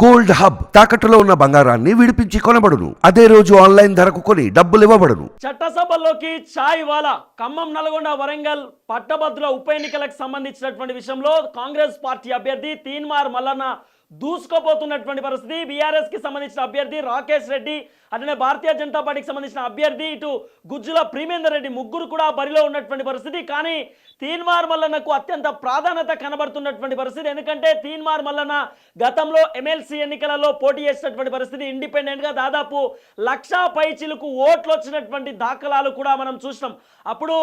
Gold hub తాకట్టులో ఉన్న బంగారాన్ని విడిపించి కొనబడును. అదే రోజు ఆన్లైన్ ధరకు కొని డబ్బులు ఇవ్వబడును. చట్టసభలోకి ఛాయ్ వాలా ఖమ్మం నల్గొండ వరంగల్ పట్టభద్రుల ఉప ఎన్నికలకు సంబంధించినటువంటి విషయంలో కాంగ్రెస్ పార్టీ అభ్యర్థి తీన్మార్ మల్లన్న దూసుకుపోతున్నటువంటి పరిస్థితి. బీఆర్ఎస్కి సంబంధించిన అభ్యర్థి రాకేష్ రెడ్డి అట్లనే భారతీయ జనతా పార్టీకి సంబంధించిన అభ్యర్థి ఇటు గుజ్జుల ప్రీమేందర్ రెడ్డి ముగ్గురు కూడా బరిలో ఉన్నటువంటి పరిస్థితి. కానీ తీన్మార్ మల్లన్నకు అత్యంత ప్రాధాన్యత కనబడుతున్నటువంటి పరిస్థితి. ఎందుకంటే తీన్మార్ మల్లన్న గతంలో ఎమ్మెల్సీ ఎన్నికలలో పోటీ చేసినటువంటి పరిస్థితి ఇండిపెండెంట్గా దాదాపు లక్షా పైచిలకు ఓట్లు వచ్చినటువంటి దాఖలాలు కూడా మనం చూసినాం. అప్పుడు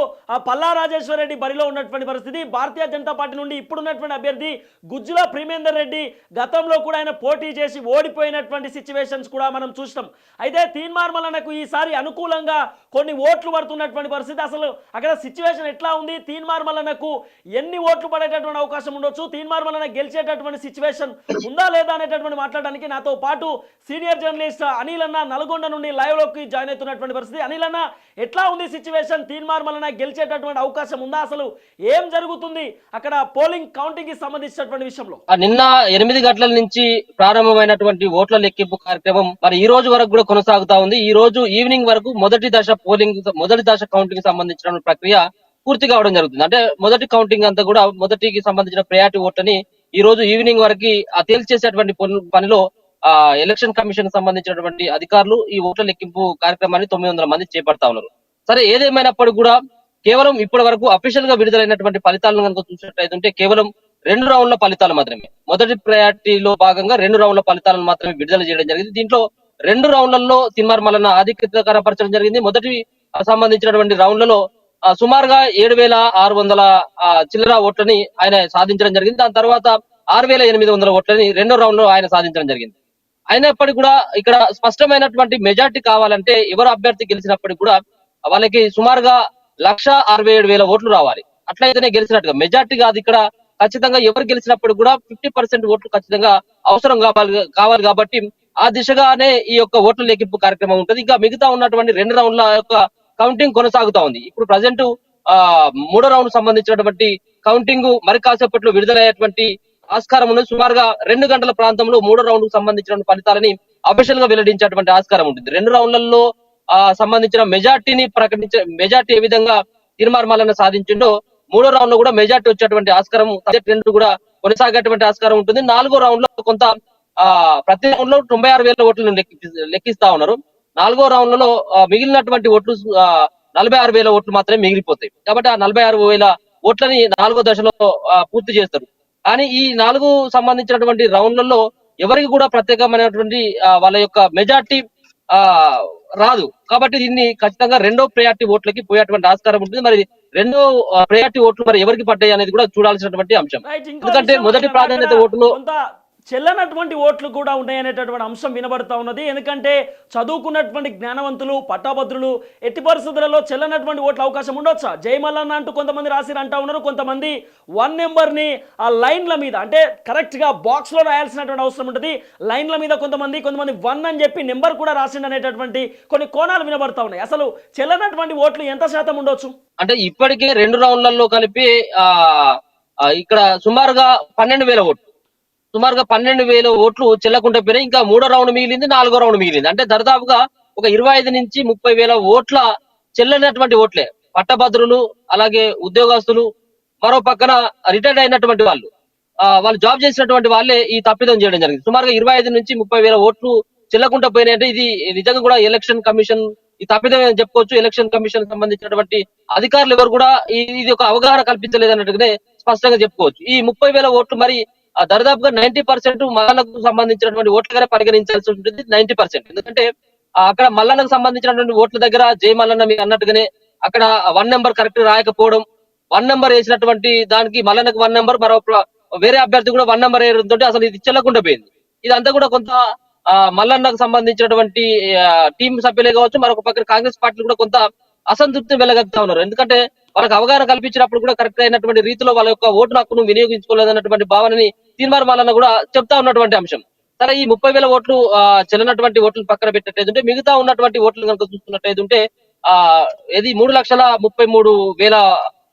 పల్లా రాజేశ్వర రెడ్డి బరిలో ఉన్నటువంటి పరిస్థితి. భారతీయ జనతా పార్టీ నుండి ఇప్పుడున్నటువంటి అభ్యర్థి గుజ్జుల ప్రేమేందర్ రెడ్డి గతంలో కూడా ఆయన పోటీ చేసి ఓడిపోయినటువంటి సిచ్యువేషన్స్ కూడా మనం చూసినాం. అయితే తీన్మార్ మల్లన్నకు ఈసారి అనుకూలంగా కొన్ని ఓట్లు పడుతున్నటువంటి పరిస్థితి. అసలు అక్కడ సిచ్యువేషన్ ఎట్లా ఉంది? తీన్మార్ మల్లన్నకు ఎన్ని ఓట్లు పడేటటువంటి అవకాశం ఉండొచ్చు? తీన్మార్ మల్లన్న గెలిచేటటువంటి సిచ్యువేషన్ ఉందా లేదా అనేటటువంటి మాట్లాడడానికి నాతో పాటు సీనియర్ జర్నలిస్ట్ అనిల్ అన్న నల్గొండ నుండి లైవ్లోకి జాయిన్ అవుతున్నటువంటి పరిస్థితి. అనిల్ అన్న ఎట్లా ఉంది సిచ్యువేషన్ తీన్మార్ మల్లన్న గెలిచేటటువంటి అవకాశం ఉందా? అసలు ఏం జరుగుతుంది? అక్కడ పోలింగ్ కౌంటింగ్కి సంబంధించినటువంటి విషయంలో. నిన్న ఎనిమిది గంటల నుంచి ప్రారంభమైనటువంటి ఓట్ల లెక్కింపు కార్యక్రమం మరి ఈ రోజు వరకు కూడా కొనసాగుతా ఉంది. ఈ రోజు ఈవినింగ్ వరకు మొదటి దశ పోలింగ్ మొదటి దశ కౌంటింగ్ సంబంధించిన ప్రక్రియ పూర్తి కావడం జరుగుతుంది. అంటే మొదటి కౌంటింగ్ అంతా కూడా మొదటికి సంబంధించిన ప్రయారిటీ ఓట్లని ఈ రోజు ఈవినింగ్ వరకు ఆ తేల్చేసేటువంటి పనిలో ఆ ఎలక్షన్ కమిషన్ సంబంధించినటువంటి అధికారులు ఈ ఓట్ల లెక్కింపు కార్యక్రమాన్ని తొమ్మిది వందల మంది చేపడతా ఉన్నారు. సరే ఏదేమైనప్పటికీ కూడా కేవలం ఇప్పటి వరకు అఫీషియల్గా విడుదలైనటువంటి ఫలితాలను కనుక చూసినట్లయితే కేవలం రెండు రౌండ్ల ఫలితాలు మాత్రమే. మొదటి ప్రయారిటీలో భాగంగా రెండు రౌండ్ల ఫలితాలను మాత్రమే విడుదల చేయడం జరిగింది. దీంట్లో రెండు రౌండ్లలో తిన్మార్ మల్లన్న ఆధిక్యత కనపరచడం జరిగింది. మొదటి సంబంధించినటువంటి రౌండ్లలో సుమారుగా ఏడు వేల ఆరు వందల చిల్లర ఓట్లని ఆయన సాధించడం జరిగింది. దాని తర్వాత ఆరు వేల ఎనిమిది వందల ఓట్లని రెండో రౌండ్లో ఆయన సాధించడం జరిగింది. అయినప్పటికీ కూడా ఇక్కడ స్పష్టమైనటువంటి మెజార్టీ కావాలంటే ఎవరు అభ్యర్థి గెలిచినప్పటికీ కూడా వాళ్ళకి సుమారుగా లక్ష అరవై ఏడు వేల ఓట్లు రావాలి. అట్లయితేనే గెలిచినట్టుగా. మెజార్టీ కాదు ఇక్కడ ఖచ్చితంగా ఎవరు గెలిచినప్పుడు కూడా ఫిఫ్టీ పర్సెంట్ ఓట్లు ఖచ్చితంగా అవసరం కావాలి కావాలి కాబట్టి ఆ దిశగానే ఈ యొక్క ఓట్ల లెక్కింపు కార్యక్రమం ఉంటుంది. ఇంకా మిగతా ఉన్నటువంటి రెండు రౌండ్ల యొక్క కౌంటింగ్ కొనసాగుతా ఉంది. ఇప్పుడు ప్రజెంట్ ఆ మూడో రౌండ్ సంబంధించినటువంటి కౌంటింగ్ మరి కాసేపట్లో విడుదలయ్యేటువంటి ఆస్కారం ఉన్నది. సుమారుగా రెండు గంటల ప్రాంతంలో మూడో రౌండ్కు సంబంధించిన ఫలితాలని అఫీషియల్గా వెల్లడించేటువంటి ఆస్కారం ఉంటుంది. రెండు రౌండ్లలో ఆ సంబంధించిన మెజార్టీని ప్రకటించే మెజార్టీ ఏ విధంగా తీర్మార్మాలను సాధించిండో మూడో రౌండ్లో కూడా మెజార్టీ వచ్చేటువంటి ఆస్కారం అదే ట్రెండ్ కూడా కొనసాగేటువంటి ఆస్కారం ఉంటుంది. నాలుగో రౌండ్లో కొంత ప్రతి రౌండ్లో తొంభై ఆరు వేల ఓట్లు లెక్కి- లెక్కిస్తా ఉన్నారు. నాలుగో రౌండ్లో మిగిలినటువంటి ఓట్లు నలభై ఆరు వేల ఓట్లు మాత్రమే మిగిలిపోతాయి. కాబట్టి ఆ నలభై ఆరు వేల ఓట్లని నాలుగో దశలో పూర్తి చేస్తారు. కానీ ఈ నాలుగు సంబంధించినటువంటి రౌండ్లలో ఎవరికి కూడా ప్రత్యేకమైనటువంటి వాళ్ళ యొక్క మెజార్టీ ఆ రాదు. కాబట్టి దీన్ని ఖచ్చితంగా రెండో ప్రయారిటీ ఓట్లకి పోయేటువంటి ఆస్కారం ఉంటుంది. మరి రెండో ప్రయారిటీ ఓట్లు మరి ఎవరికి పడ్డాయి అనేది కూడా చూడాల్సినటువంటి అంశం. ఎందుకంటే మొదటి ప్రాధాన్యత ఓటులో చెల్లనటువంటి ఓట్లు కూడా ఉన్నాయనేటటువంటి అంశం వినబడతా ఉన్నది. ఎందుకంటే చదువుకున్నటువంటి జ్ఞానవంతులు పట్టాభద్రులు ఎట్టి పరిస్థితులలో చెల్లనటువంటి ఓట్ల అవకాశం ఉండొచ్చా? జయమల్లన్న అంటూ కొంతమంది రాసిరు అంటా ఉన్నారు. కొంతమంది వన్ నెంబర్ని ఆ లైన్ల మీద అంటే కరెక్ట్గా బాక్స్లో రాయాల్సినటువంటి అవసరం ఉంటుంది. లైన్ల మీద కొంతమంది కొంతమంది వన్ అని చెప్పి నెంబర్ కూడా రాసిండు అనేటటువంటి కొన్ని కోణాలు వినబడతా ఉన్నాయి. అసలు చెల్లనటువంటి ఓట్లు ఎంత శాతం ఉండొచ్చు? అంటే ఇప్పటికే రెండు రౌండ్లలో కలిపి ఇక్కడ సుమారుగా పన్నెండు వేల ఓట్లు. సుమారుగా పన్నెండు వేల ఓట్లు చెల్లకుండా పోయినాయి. ఇంకా మూడో రౌండ్ మిగిలింది నాలుగో రౌండ్ మిగిలింది. అంటే దరిదాపుగా ఒక ఇరవై ఐదు నుంచి ముప్పై వేల ఓట్ల చెల్లనటువంటి ఓట్లే. పట్టభద్రులు అలాగే ఉద్యోగస్తులు మరో పక్కన రిటైర్డ్ అయినటువంటి వాళ్ళు. వాళ్ళు జాబ్ చేసినటువంటి వాళ్ళే ఈ తప్పిదం చేయడం జరిగింది. సుమారుగా ఇరవై ఐదు నుంచి ముప్పై వేల ఓట్లు చెల్లకుండా పోయినాయంటే ఇది నిజంగా కూడా ఎలక్షన్ కమిషన్ ఈ తప్పిదం అని చెప్పుకోవచ్చు? ఎలక్షన్ కమిషన్ సంబంధించినటువంటి అధికారులు ఎవరు కూడా ఇది ఒక అవగాహన కల్పించలేదు అన్నట్టుగానే స్పష్టంగా చెప్పుకోవచ్చు. ఈ ముప్పై వేల ఓట్లు మరి దరిదాపుగా నైన్టీ పర్సెంట్ మల్లన్నకు సంబంధించినటువంటి ఓట్లుగానే పరిగణించాల్సి ఉంటుంది నైన్టీ పర్సెంట్. ఎందుకంటే అక్కడ మల్లన్నకు సంబంధించినటువంటి ఓట్ల దగ్గర జై మల్లన్న మీరు అన్నట్టుగానే అక్కడ వన్ నెంబర్ కరెక్ట్ రాయకపోవడం వన్ నెంబర్ వేసినటువంటి దానికి మల్లన్నకు వన్ నెంబర్ మరో వేరే అభ్యర్థి కూడా వన్ నెంబర్ వేయడంతో అసలు ఇది చెల్లకుండా పోయింది. ఇదంతా కూడా కొంత మల్లన్నకు సంబంధించినటువంటి టీం సభ్యులే కావచ్చు మరొక పక్కన కాంగ్రెస్ పార్టీలు కూడా కొంత అసంతృప్తి వెళ్ళగలుగుతా ఉన్నారు. ఎందుకంటే వాళ్ళకి అవగాహన కల్పించినప్పుడు కూడా కరెక్ట్ అయినటువంటి రీతిలో వాళ్ళ యొక్క ఓటు హక్కును వినియోగించుకోలేదన్నటువంటి భావనని తీర్మార్ మాలన్న కూడా చెప్తా ఉన్నటువంటి అంశం. సరే ఈ ముప్పై వేల ఓట్లు ఆ, చెల్లనటువంటి ఓట్లు పక్కన పెట్టేటైతే మిగతా ఉన్నటువంటి ఓట్లు కనుక చూసుకున్నట్టయితే ఆ ఇది మూడు లక్షల ముప్పై మూడు వేల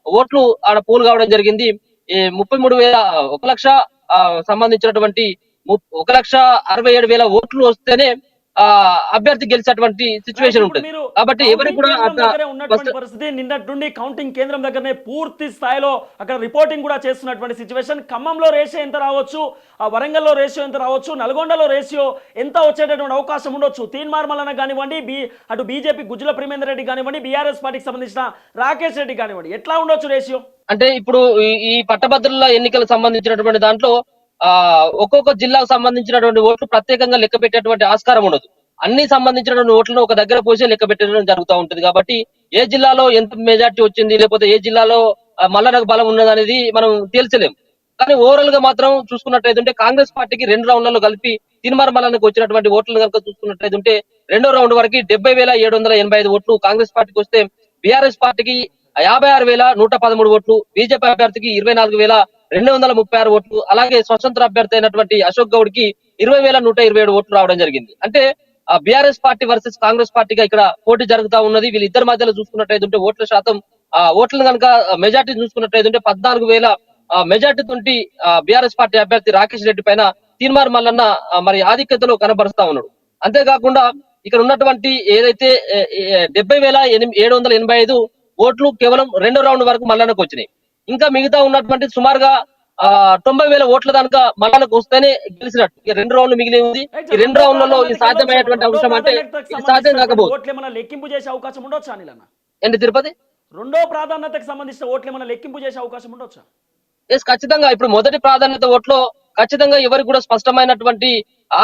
ఓట్లు ఆడ పోల్ కావడం జరిగింది. ఈ ముప్పై మూడు వేల ఒక లక్ష సంబంధించినటువంటి ముప్- ఒక లక్ష అరవై ఏడు వేల ఓట్లు వస్తేనే అభ్యర్థి గెలిచేటువంటి సిచ్యువేషన్ ఉంటుంది. కాబట్టి ఎవరికి కూడా పరిస్థితి నిన్నటి నుండి కౌంటింగ్ కేంద్రం దగ్గరనే పూర్తి స్థాయిలో అక్కడ రిపోర్టింగ్ కూడా చేస్తున్నటువంటి సిచ్యువేషన్ ఖమ్మంలో రేషియో ఎంత రావచ్చు? ఆ వరంగల్లో రేషియో ఎంత రావచ్చు? నల్గొండలో రేషియో ఎంత వచ్చేటటువంటి అవకాశం ఉండొచ్చు? తీన్మార్ మల్లన కానివ్వండి బి అటు బీజేపీ గుజ్జుల ప్రేమేందర్ రెడ్డి కానివ్వండి బీఆర్ఎస్ పార్టీకి సంబంధించిన రాకేష్ రెడ్డి కానివ్వండి ఎట్లా ఉండొచ్చు రేషియో? అంటే ఇప్పుడు ఈ పట్టభద్రుల ఎన్నికలకు సంబంధించినటువంటి దాంట్లో ఆ ఒక్కొక్క జిల్లాకు సంబంధించినటువంటి ఓట్లు ప్రత్యేకంగా లెక్క పెట్టేటువంటి ఆస్కారం ఉండదు. అన్ని సంబంధించినటువంటి ఓట్లను ఒక దగ్గర పోసి లెక్క పెట్టడం జరుగుతూ ఉంటుంది. కాబట్టి ఏ జిల్లాలో ఎంత మెజార్టీ వచ్చింది లేకపోతే ఏ జిల్లాలో మల్లనకు బలం ఉన్నది అనేది మనం తేల్చలేం. కానీ ఓవరాల్గా మాత్రం చూసుకున్నట్లయితే కాంగ్రెస్ పార్టీకి రెండు రౌండ్లలో కలిపి తిరుమల మల్లనకు వచ్చినటువంటి ఓట్లను కనుక చూసుకున్నట్లయితే రెండో రౌండ్ వరకు డెబ్బై వేల ఏడు వందల ఎనభై ఐదు ఓట్లు కాంగ్రెస్ పార్టీకి వస్తే బీఆర్ఎస్ పార్టీకి యాభై ఆరు వేల నూట పదమూడు ఓట్లు బీజేపీ అభ్యర్థికి ఇరవై నాలుగు వేల రెండు వందల ముప్పై ఆరు ఓట్లు అలాగే స్వతంత్ర అభ్యర్థి అయినటువంటి అశోక్ గౌడ్కి ఇరవై వేల నూట ఇరవై ఏడు ఓట్లు రావడం జరిగింది. అంటే బీఆర్ఎస్ పార్టీ వర్సెస్ కాంగ్రెస్ పార్టీగా ఇక్కడ పోటీ జరుగుతా ఉన్నది. వీళ్ళిద్దరి మధ్యలో చూసుకున్నట్టయితే ఓట్ల శాతం ఆ ఓట్లను కనుక మెజార్టీ చూసుకున్నట్లయితే పద్నాలుగు వేల మెజార్టీ తోటి బీఆర్ఎస్ పార్టీ అభ్యర్థి రాకేష్ రెడ్డి పైన తీన్మార్ మల్లన్న మరి ఆధిక్యతలో కనబరుస్తా ఉన్నాడు. అంతేకాకుండా ఇక్కడ ఉన్నటువంటి ఏదైతే డెబ్బై వేల ఎనిమిది ఏడు వందల ఎనభై ఐదు ఓట్లు కేవలం రెండో రౌండ్ వరకు మల్లన్నకు వచ్చినాయి. ఇంకా మిగతా ఉన్నటువంటి సుమారుగా ఆ తొంభై వేల ఓట్ల దానిక మల్లన్నకు వస్తేనే గెలిచినట్టు. ఇక రెండు రౌండ్లు మిగిలి ఉంది. ఈ రెండు రౌండ్లలో ఇది సాధ్యమయ్యేటువంటి అంశం అంటే ఇది సాధ్యం ఏమైనా లెక్కింపు చేసే అవకాశం ఉండొచ్చా ఏంటి తిరుపతి? రెండో ప్రాధాన్యతకు సంబంధించిన ఓట్లు ఏమైనా లెక్కింపు చేసే అవకాశం ఉండొచ్చా? ఎస్ ఖచ్చితంగా. ఇప్పుడు మొదటి ప్రాధాన్యత ఓట్లో ఖచ్చితంగా ఎవరికి కూడా స్పష్టమైనటువంటి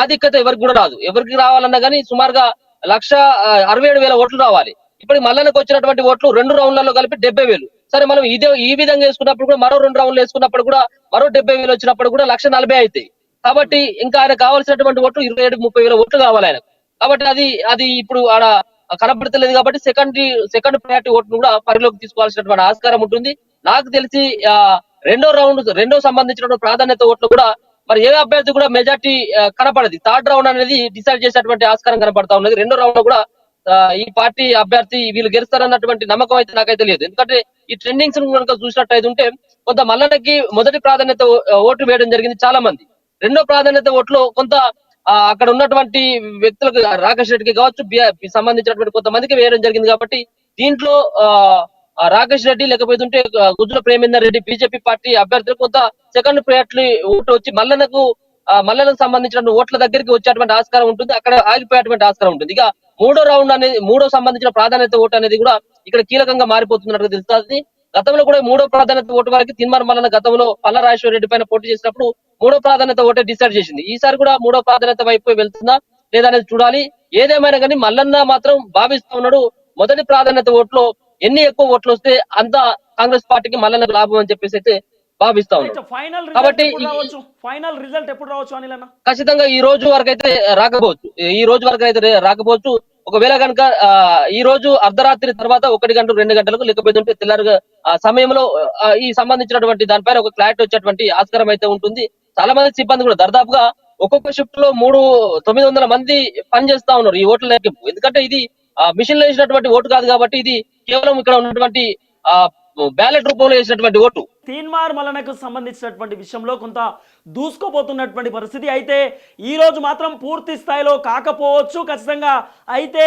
ఆధిక్యత ఎవరికి కూడా రాదు. ఎవరికి రావాలన్నా కానీ సుమారుగా లక్ష అరవై ఏడు వేల ఓట్లు రావాలి. ఇప్పుడు మల్లన్నకు వచ్చినటువంటి ఓట్లు రెండు రౌండ్లలో కలిపి డెబ్బై వేలు. సరే మనం ఇదే ఈ విధంగా వేసుకున్నప్పుడు కూడా మరో రెండు రౌండ్లు వేసుకున్నప్పుడు కూడా మరో డెబ్బై వేలు వచ్చినప్పుడు కూడా లక్ష నలభై అవుతాయి. కాబట్టి ఇంకా ఆయన కావాల్సినటువంటి ఓట్లు ఇరవై ఏడు ముప్పై వేల ఓట్లు కావాలి ఆయనకు. కాబట్టి అది అది ఇప్పుడు ఆడ కనబడతలేదు కాబట్టి సెకండ్ సెకండ్ ప్రయారిటీ ఓట్ను కూడా పరిలోకి తీసుకోవాల్సినటువంటి ఆస్కారం ఉంటుంది. నాకు తెలిసి ఆ, రెండో రౌండ్ రెండో సంబంధించినటువంటి ప్రాధాన్యత ఓట్లు కూడా మరి ఏ అభ్యర్థి కూడా మెజార్టీ కనపడదు. థర్డ్ రౌండ్ అనేది డిసైడ్ చేసేటువంటి ఆస్కారం కనపడతా ఉన్నది. రెండో రౌండ్లో కూడా ఈ పార్టీ అభ్యర్థి వీళ్ళు గెలుస్తారన్నటువంటి నమ్మకం అయితే నాకైతే లేదు. ఎందుకంటే ఈ ట్రెండింగ్స్ కనుక చూసినట్టయితే ఉంటే కొంత మల్లన్నకి మొదటి ప్రాధాన్యత ఓట్లు ఓటు వేయడం జరిగింది చాలా మంది రెండో ప్రాధాన్యత ఓట్లు కొంత అక్కడ ఉన్నటువంటి వ్యక్తులకు రాకేష్ రెడ్డికి కావచ్చు బి- సంబంధించినటువంటి కొంతమందికి వేయడం జరిగింది కాబట్టి దీంట్లో రాకేష్ రెడ్డి లేకపోతే గుజ్జుల ప్రేమేందర్ రెడ్డి బీజేపీ పార్టీ అభ్యర్థులు కొంత సెకండ్ ప్రయారిటీ ఓటు వచ్చి మల్లనకు మల్లెలకు సంబంధించిన ఓట్ల దగ్గరికి వచ్చేటువంటి ఆస్కారం ఉంటుంది అక్కడ ఆగిపోయేటువంటి ఆస్కారం ఉంటుంది. ఇక మూడో రౌండ్ అనేది మూడో సంబంధించిన ప్రాధాన్యత ఓటు అనేది కూడా ఇక్కడ కీలకంగా మారిపోతున్నట్టు తెలుస్తుంది. గతంలో కూడా మూడో ప్రాధాన్యత ఓటు వరకు తిన్మార్ మల్లన్న గతంలో పల్లరాజేశ్వర రెడ్డి పైన పోటీ చేసినప్పుడు మూడో ప్రాధాన్యత ఓటే డిసైడ్ చేసింది. ఈసారి కూడా మూడో ప్రాధాన్యత వైపు వెళ్తుందా లేదా అనేది చూడాలి. ఏదేమైనా కానీ మల్లన్న మాత్రం భావిస్తూ ఉన్నాడు మొదటి ప్రాధాన్యత ఓట్లో ఎన్ని ఎక్కువ ఓట్లు వస్తే అంత కాంగ్రెస్ పార్టీకి మల్లన్నకు లాభం అని చెప్పేసి అయితే భావిస్తా ఫైనల్ రిజల్ట్ కాబట్టి ఎప్పుడు ఈ- రావచ్చు? ఫైనల్ రిజల్ట్ ఎప్పుడు రావచ్చు అనిల్ అన్న ఖచ్చితంగా ఈ రోజు వరకు అయితే రాకపోవచ్చు. ఈ రోజు వరకు అయితే రాకపోవచ్చు. ఒకవేళ కనుక ఈ రోజు అర్ధరాత్రి తర్వాత ఒకటి గంటలు రెండు గంటలకు లేకపోతే తెల్లారుగా ఆ సమయంలో ఈ సంబంధించినటువంటి దానిపైన ఒక క్లారిటీ వచ్చేటువంటి ఆస్కారం అయితే ఉంటుంది. చాలా మంది సిబ్బంది కూడా దర్దాపుగా ఒక్కొక్క షిఫ్ట్లో మూడు తొమ్మిది వందల మంది పని చేస్తా ఉన్నారు ఈ ఓట్ల లెక్కింపు. ఎందుకంటే ఇది మిషన్లో వేసినటువంటి ఓటు కాదు కాబట్టి ఇది కేవలం ఇక్కడ ఉన్నటువంటి బ్యాలెట్ రూపంలో వేసినటువంటి ఓటు. తీన్మార్ మలనకు సంబంధించినటువంటి విషయంలో కొంత దూసుకోపోతున్నటువంటి పరిస్థితి. అయితే ఈరోజు మాత్రం పూర్తి స్థాయిలో కాకపోవచ్చు ఖచ్చితంగా. అయితే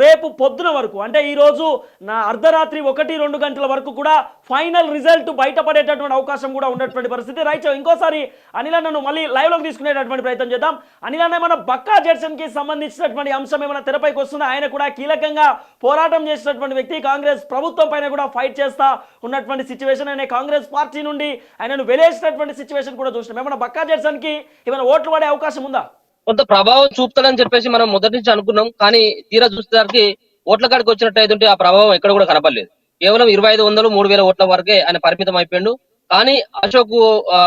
రేపు పొద్దున వరకు అంటే ఈరోజు నా అర్ధరాత్రి ఒకటి రెండు గంటల వరకు కూడా ఫైనల్ రిజల్ట్ బయటపడేటటువంటి అవకాశం కూడా ఉన్నటువంటి పరిస్థితి. రైట్ ఇంకోసారి అనిల్ నన్ను మళ్ళీ లైవ్లోకి తీసుకునేటటువంటి ప్రయత్నం చేద్దాం. అనిల్ మన ఏమైనా బక్కా జడ్సన్కి సంబంధించినటువంటి అంశం ఏమైనా తెరపైకి వస్తుందో? ఆయన కూడా కీలకంగా పోరాటం చేసినటువంటి వ్యక్తి. కాంగ్రెస్ ప్రభుత్వం పైన కూడా ఫైట్ చేస్తా ఉన్నటువంటి సిచ్యువేషన్. అనే కాంగ్రెస్ పార్టీ నుండి ఆయనను వెలేసినటువంటి సిచ్యువేషన్ కూడా చూసినాం. ఏమైనా బక్కా జడ్సన్ ఏమైనా ఓట్లు పడే అవకాశం ఉందా? కొంత ప్రభావం చూపుతాడని చెప్పేసి మనం మొదటి నుంచి అనుకున్నాం. కానీ తీరా చూసేసరికి ఓట్ల కాడికి వచ్చినట్టయితే ఆ ప్రభావం ఎక్కడ కూడా కనపడలేదు. కేవలం ఇరవై ఐదు వందలు మూడు వేల ఓట్ల వరకే ఆయన పరిమితం అయిపోయిండు. కానీ అశోక్ ఆ,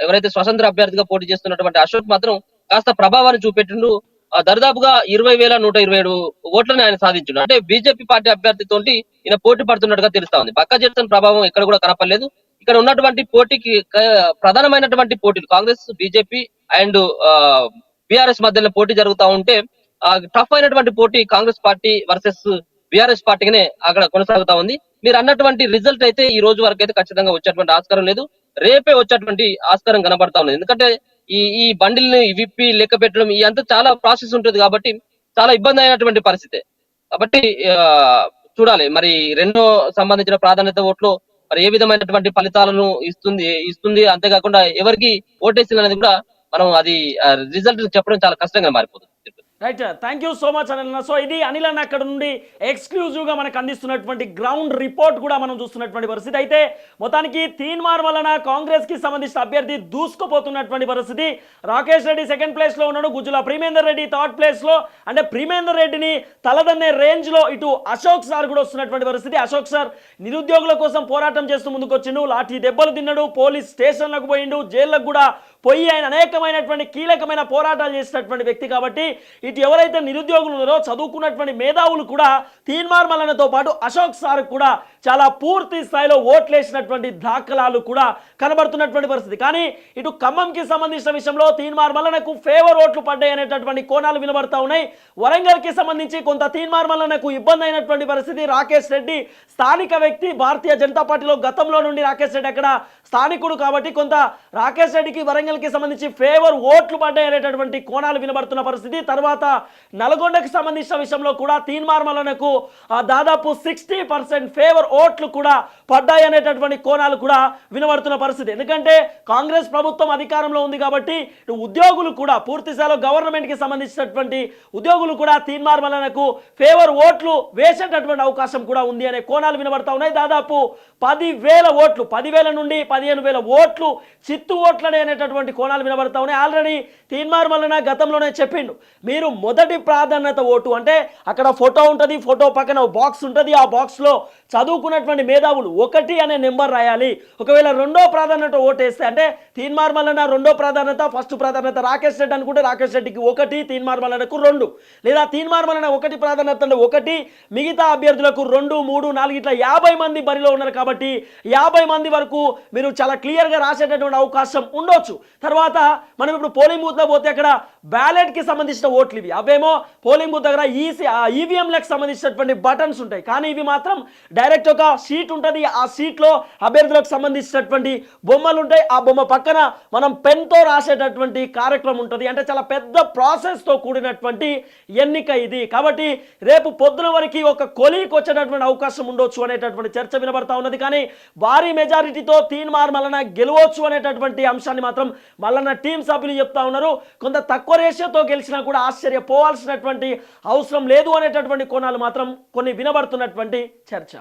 ఎవరైతే స్వతంత్ర అభ్యర్థిగా పోటీ చేస్తున్నటువంటి అశోక్ మాత్రం కాస్త ప్రభావాన్ని చూపెట్టిండు. ఆ, దరిదాపుగా ఇరవై వేల నూట ఇరవై ఏడు ఓట్లను ఆయన సాధించిండు. అంటే బీజేపీ పార్టీ అభ్యర్థితోటి ఈయన పోటీ పడుతున్నట్టుగా తెలుస్తా ఉంది. పక్క చేస్తున్న ప్రభావం ఎక్కడ కూడా కనపడలేదు. ఇక్కడ ఉన్నటువంటి పోటీకి ప్రధానమైనటువంటి పోటీలు కాంగ్రెస్ బీజేపీ అండ్ బీఆర్ఎస్ మధ్యలో పోటీ జరుగుతా ఉంటే టఫ్ అయినటువంటి పోటీ కాంగ్రెస్ పార్టీ వర్సెస్ బీఆర్ఎస్ పార్టీనే అక్కడ కొనసాగుతా ఉంది. మీరు అన్నటువంటి రిజల్ట్ అయితే ఈ రోజు వరకు అయితే ఖచ్చితంగా వచ్చేటువంటి ఆస్కారం లేదు. రేపే వచ్చేటువంటి ఆస్కారం కనబడతా ఉంది. ఎందుకంటే ఈ ఈ బండిల్ని విప్పి లెక్క పెట్టడం ఈ అంతా చాలా ప్రాసెస్ ఉంటుంది కాబట్టి చాలా ఇబ్బంది అయినటువంటి పరిస్థితి. కాబట్టి చూడాలి. మరి రెండో సంబంధించిన ప్రాధాన్యత ఓట్లు మరి ఏ విధమైనటువంటి ఫలితాలను ఇస్తుంది ఇస్తుంది అంతేకాకుండా ఎవరికి ఓటేసింది అనేది కూడా మనం అది రిజల్ట్ చెప్పడం చాలా కష్టంగా మారిపోతుంది. Right thank you so much Anil అన్న సో ఇది అనిల్ అన్న అక్కడ నుండి ఎక్స్క్లూజివ్గా మనకు అందిస్తున్నటువంటి గ్రౌండ్ రిపోర్ట్ కూడా మనం చూస్తున్నటువంటి పరిస్థితి. అయితే మొత్తానికి తీన్మార్ వలన కాంగ్రెస్కి సంబంధించిన అభ్యర్థి దూసుకుపోతున్నటువంటి పరిస్థితి. రాకేష్ రెడ్డి సెకండ్ ప్లేస్లో ఉన్నాడు. గుజ్జుల ప్రీమేందర్ రెడ్డి థర్డ్ ప్లేస్లో అంటే ప్రీమేందర్ రెడ్డిని తలదన్నే రేంజ్లో ఇటు అశోక్ సార్ కూడా వస్తున్నటువంటి పరిస్థితి. అశోక్ సార్ నిరుద్యోగుల కోసం పోరాటం చేస్తూ ముందుకు వచ్చిండు లాఠీ దెబ్బలు తిన్నాడు. పోలీస్ స్టేషన్లకు పోయిండు. జైళ్ళకు కూడా పోయి ఆయన అనేకమైనటువంటి కీలకమైన పోరాటాలు చేసినటువంటి వ్యక్తి కాబట్టి ఇటు ఎవరైతే నిరుద్యోగులు ఉన్నారో చదువుకున్నటువంటి మేధావులు కూడా తీన్మార్ మల్లనతో పాటు అశోక్ సార్ కూడా చాలా పూర్తి స్థాయిలో ఓట్లేసినటువంటి దాఖలాలు కూడా కనబడుతున్నటువంటి పరిస్థితి. కానీ ఇటు ఖమ్మంకి సంబంధించిన విషయంలో తీన్మార్ మల్లనకు ఫేవర్ ఓట్లు పడ్డాయి అనేటటువంటి కోణాలు వినబడతా ఉన్నాయి. వరంగల్కి సంబంధించి కొంత తీన్మార్ మల్లనకు ఇబ్బంది అయినటువంటి పరిస్థితి. రాకేష్ రెడ్డి స్థానిక వ్యక్తి భారతీయ జనతా పార్టీలో గతంలో నుండి రాకేష్ రెడ్డి అక్కడ స్థానికుడు కాబట్టి కొంత రాకేష్ రెడ్డికి వరంగల్ వరంగల్కి సంబంధించి ఫేవర్ ఓట్లు పడ్డాయి అనేటటువంటి కోణాలు వినబడుతున్న పరిస్థితి. తర్వాత నల్గొండకు సంబంధించిన విషయంలో కూడా తీన్మార్మలనకు దాదాపు సిక్స్టీ పర్సెంట్ ఫేవర్ ఓట్లు కూడా పడ్డాయి అనేటటువంటి కోణాలు కూడా వినబడుతున్న పరిస్థితి. ఎందుకంటే కాంగ్రెస్ ప్రభుత్వం అధికారంలో ఉంది కాబట్టి ఉద్యోగులు కూడా పూర్తిస్థాయిలో గవర్నమెంట్కి సంబంధించినటువంటి ఉద్యోగులు కూడా తీన్మార్మలనకు ఫేవర్ ఓట్లు వేసేటటువంటి అవకాశం కూడా ఉంది అనే కోణాలు వినబడతా ఉన్నాయి. దాదాపు పదివేల ఓట్లు పదివేల నుండి పదిహేను వేల ఓట్లు చిత్తు ఓట్లనే అనేటటువంటి కోణాలు వినబడతా ఉన్నాయి. ఆల్రెడీ తీన్మార్ మల్లన గతంలోనే చెప్పిండు. మీరు మొదటి ప్రాధాన్యత ఓటు అంటే అక్కడ ఫోటో ఉంటుంది ఫోటో పక్కన బాక్స్ ఉంటుంది. ఆ బాక్స్లో చదువుకున్నటువంటి మేధావులు ఒకటి అనే నెంబర్ రాయాలి. ఒకవేళ రెండో ప్రాధాన్యత ఓటు వేస్తే అంటే తీన్మార్ మల్లన రెండో ప్రాధాన్యత ఫస్ట్ ప్రాధాన్యత రాకేష్ రెడ్డి అనుకుంటే రాకేష్ రెడ్డికి ఒకటి తీన్మార్ మల్లనకు రెండు. లేదా తీన్మార్ మల్లన ఒకటి ప్రాధాన్యత అంటే ఒకటి మిగతా అభ్యర్థులకు రెండు మూడు నాలుగు ఇట్లా యాభై మంది బరిలో ఉన్నారు కాబట్టి యాభై మంది వరకు మీరు చాలా క్లియర్గా రాసేటటువంటి అవకాశం ఉండొచ్చు. తర్వాత మనం ఇప్పుడు పోలింగ్ బూత్లో పోతే అక్కడ బ్యాలెట్కి సంబంధించిన ఓట్లు ఇవి. అవేమో పోలింగ్ బూత్ దగ్గర ఈసీ ఈవీఎంలకు సంబంధించినటువంటి బటన్స్ ఉంటాయి. కానీ ఇవి మాత్రం డైరెక్ట్ ఒక సీట్ ఉంటుంది. ఆ సీట్లో అభ్యర్థులకు సంబంధించినటువంటి బొమ్మలు ఉంటాయి. ఆ బొమ్మ పక్కన మనం పెన్తో రాసేటటువంటి కార్యక్రమం ఉంటుంది. అంటే చాలా పెద్ద ప్రాసెస్తో కూడినటువంటి ఎన్నిక ఇది. కాబట్టి రేపు పొద్దున వరకు ఒక కొలికి వచ్చేటటువంటి అవకాశం ఉండొచ్చు అనేటటువంటి చర్చ వినబడతా ఉన్నది. కానీ భారీ మెజారిటీతో తీన్మార్ మల్లన గెలవచ్చు అనేటటువంటి అంశాన్ని మాత్రం మల్లన్న టీం సభ్యులు చెప్తా ఉన్నారు. కొంత తక్కువ రేషియోతో గెలిచినా కూడా ఆశ్చర్యపోవాల్సినటువంటి అవసరం లేదు అనేటటువంటి కోణాలు మాత్రం కొన్ని వినబడుతున్నటువంటి చర్చ.